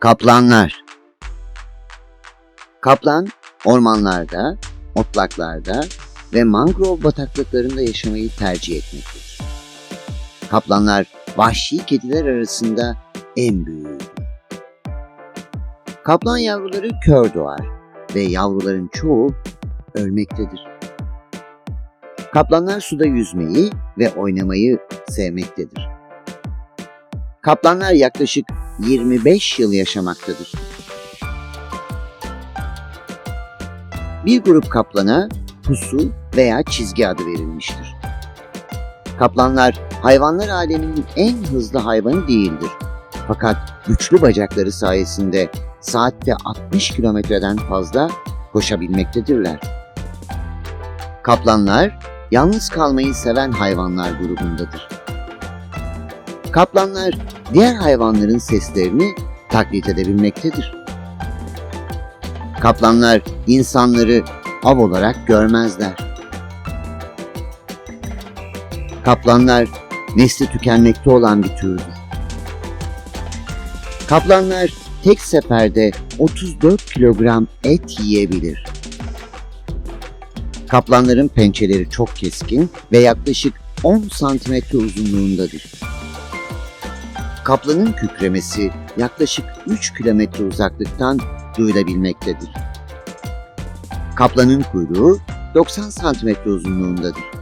Kaplanlar Kaplan, ormanlarda, otlaklarda ve mangrove bataklıklarında yaşamayı tercih etmektedir. Kaplanlar, vahşi kediler arasında en büyüğüdür. Kaplan yavruları kör doğar ve yavruların çoğu ölmektedir. Kaplanlar suda yüzmeyi ve oynamayı sevmektedir. Kaplanlar yaklaşık 25 yıl yaşamaktadır. Bir grup kaplana pusu veya çizgi adı verilmiştir. Kaplanlar hayvanlar aleminin en hızlı hayvanı değildir. Fakat güçlü bacakları sayesinde saatte 60 kilometreden fazla koşabilmektedirler. Kaplanlar yalnız kalmayı seven hayvanlar grubundadır. Kaplanlar diğer hayvanların seslerini taklit edebilmektedir. Kaplanlar insanları av olarak görmezler. Kaplanlar nesli tükenmekte olan bir türdür. Kaplanlar tek seferde 34 kilogram et yiyebilir. Kaplanların pençeleri çok keskin ve yaklaşık 10 santimetre uzunluğundadır. Kaplanın kükremesi yaklaşık 3 kilometre uzaklıktan duyulabilmektedir. Kaplanın kuyruğu 90 santimetre uzunluğundadır.